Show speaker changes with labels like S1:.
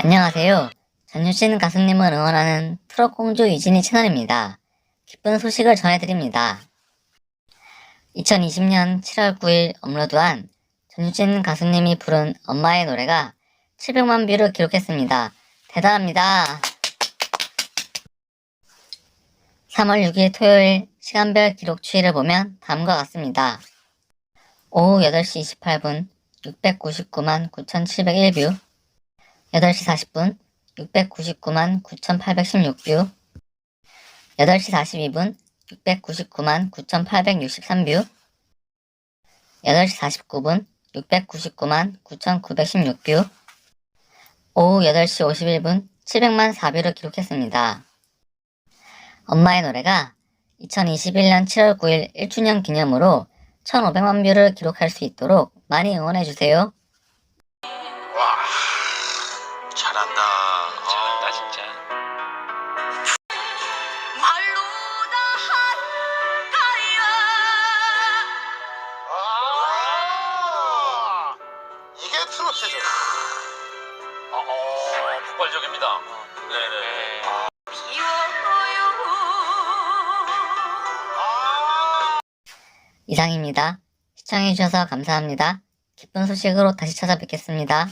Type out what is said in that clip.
S1: 안녕하세요. 전유신 가수님을 응원하는 트롯공주 이진희 채널입니다. 기쁜 소식을 전해드립니다. 2020년 7월 9일 업로드한 전유진 가수님이 부른 엄마의 노래가 700만 뷰를 기록했습니다. 대단합니다. 3월 6일 토요일 시간별 기록 추이를 보면 다음과 같습니다. 오후 8시 28분 699만 9,701뷰 8시 40분 699만 9,816뷰 8시 42분 699만 9,863뷰 8시 49분 699만 9,916뷰 오후 8시 51분 700만 4뷰를 기록했습니다. 엄마의 노래가 2021년 7월 9일 1주년 기념으로 1,500만 뷰를 기록할 수 있도록 많이 응원해주세요.
S2: 와 잘한다.
S3: 잘한다
S2: 어.
S3: 진짜.
S4: 말로
S2: 아 이게 트로트죠.
S3: 어, 어, 폭발적입니다. 네네.
S2: 아,
S4: 비워요
S2: 아.
S1: 이상입니다. 시청해주셔서 감사합니다. 기쁜 소식으로 다시 찾아뵙겠습니다.